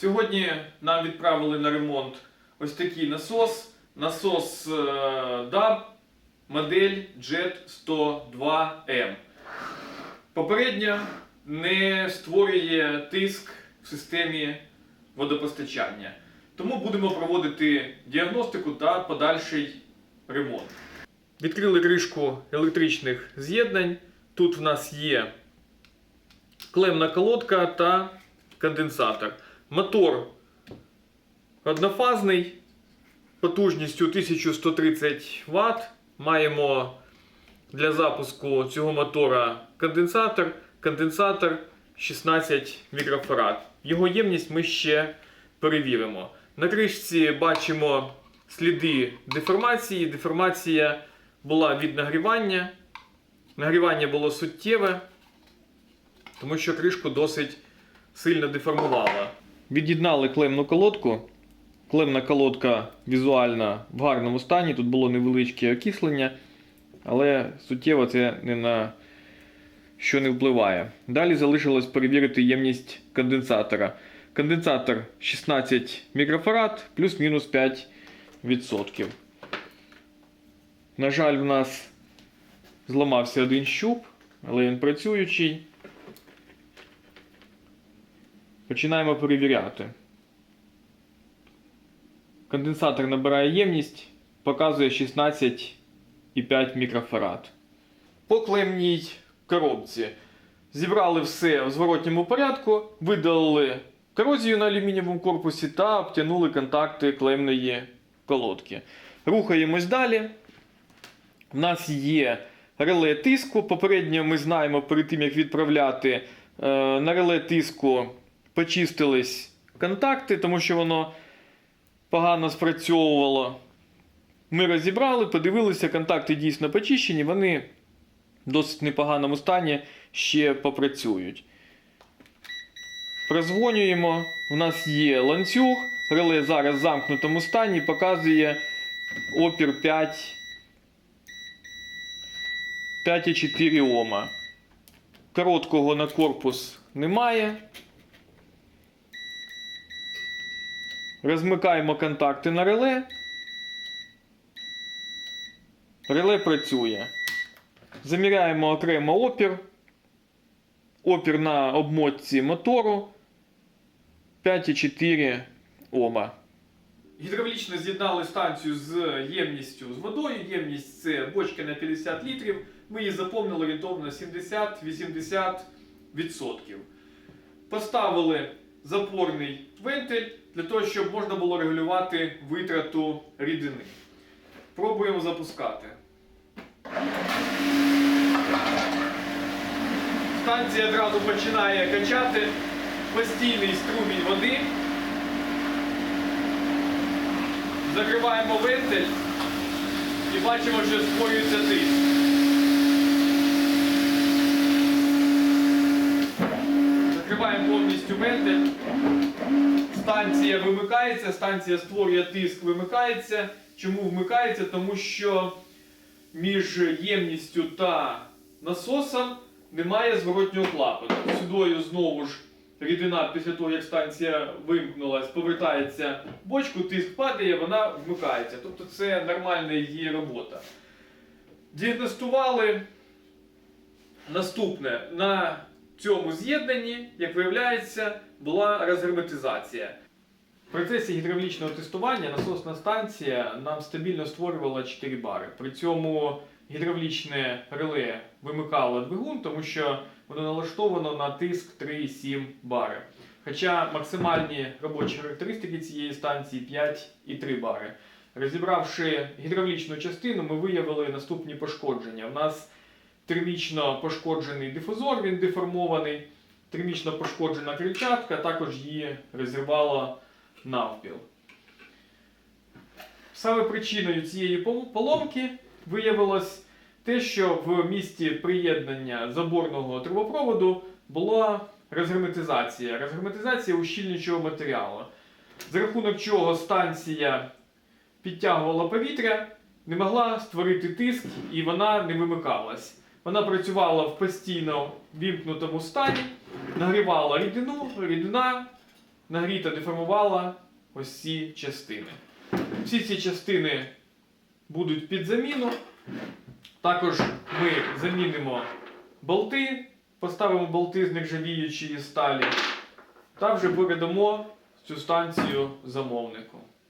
Сьогодні нам відправили на ремонт ось такий насос. Насос е, DAB модель Jet 102M. Попередньо не створює тиск в системі водопостачання. Тому будемо проводити діагностику та подальший ремонт. Відкрили кришку електричних з'єднань. Тут в нас є клемна колодка та конденсатор. Мотор однофазний потужністю 1130 Вт. Маємо для запуску цього мотора конденсатор. Конденсатор 16 мікрофарад. Його ємність ми ще перевіримо. На кришці бачимо сліди деформації. Деформація була від нагрівання. Нагрівання було суттєве, тому що кришку досить сильно деформувала. Від'єднали клемну колодку. Клемна колодка візуально в гарному стані. Тут було невеличке окислення, але суттєво це не на що не впливає. Далі залишилось перевірити ємність конденсатора. Конденсатор 16 мікрофарад плюс-мінус 5%. На жаль, в нас зламався один щуп, але він працюючий. Починаємо перевіряти. Конденсатор набирає ємність, показує 16,5 мікрофарад. По клемній коробці зібрали все в зворотньому порядку, видалили корозію на алюмінієвому корпусі та обтянули контакти клемної колодки. Рухаємось далі. У нас є реле тиску. Попередньо ми знаємо перед тим, як відправляти е, на реле тиску почистились контакти, тому що воно погано спрацьовувало. Ми розібрали, подивилися, контакти дійсно почищені, вони в досить непоганому стані ще попрацюють. Прозвонюємо. У нас є ланцюг. Реле зараз в замкнутому стані показує опір 5. 5,4 Ома. Короткого на корпус немає. Розмикаємо контакти на реле. Реле працює. Заміряємо окремо опір. Опір на обмотці мотору 5,4 Ома. Гідравлічно з'єднали станцію з ємністю з водою. Ємність це бочка на 50 літрів. Ми її заповнили орієнтовно на 70-80%. Поставили запорний вентиль для того, щоб можна було регулювати витрату рідини. Пробуємо запускати. Станція одразу починає качати постійний струмінь води. Закриваємо вентиль і бачимо, що створюється тиск. Закриваємо повністю вентиль. Станція вимикається, станція створює тиск, вимикається. Чому вмикається? Тому що між ємністю та насосом немає зворотнього клапану. Сюдою знову ж рідина після того, як станція вимкнулась, повертається в бочку, тиск падає, вона вмикається. Тобто це нормальна її робота. Діагностували наступне. На цьому з'єднанні, як виявляється, була розгерметизація. В процесі гідравлічного тестування насосна станція нам стабільно створювала 4 бари. При цьому гідравлічне реле вимикало двигун, тому що воно налаштовано на тиск 3,7 бари. Хоча максимальні робочі характеристики цієї станції 5,3 бари. Розібравши гідравлічну частину, ми виявили наступні пошкодження. У нас термічно пошкоджений дифузор, він деформований, термічно пошкоджена крильчатка, також її розірвало навпіл. Саме причиною цієї поломки виявилось те, що в місці приєднання заборного трубопроводу була розгерметизація. Розгерметизація ущільнюючого матеріалу, за рахунок чого станція підтягувала повітря, не могла створити тиск і вона не вимикалась. Вона працювала в постійно вімкнутому стані, нагрівала рідину, рідина нагріта деформувала ось ці частини. Всі ці частини будуть під заміну. Також ми замінимо болти, поставимо болти з нержавіючої сталі та вже передамо цю станцію замовнику.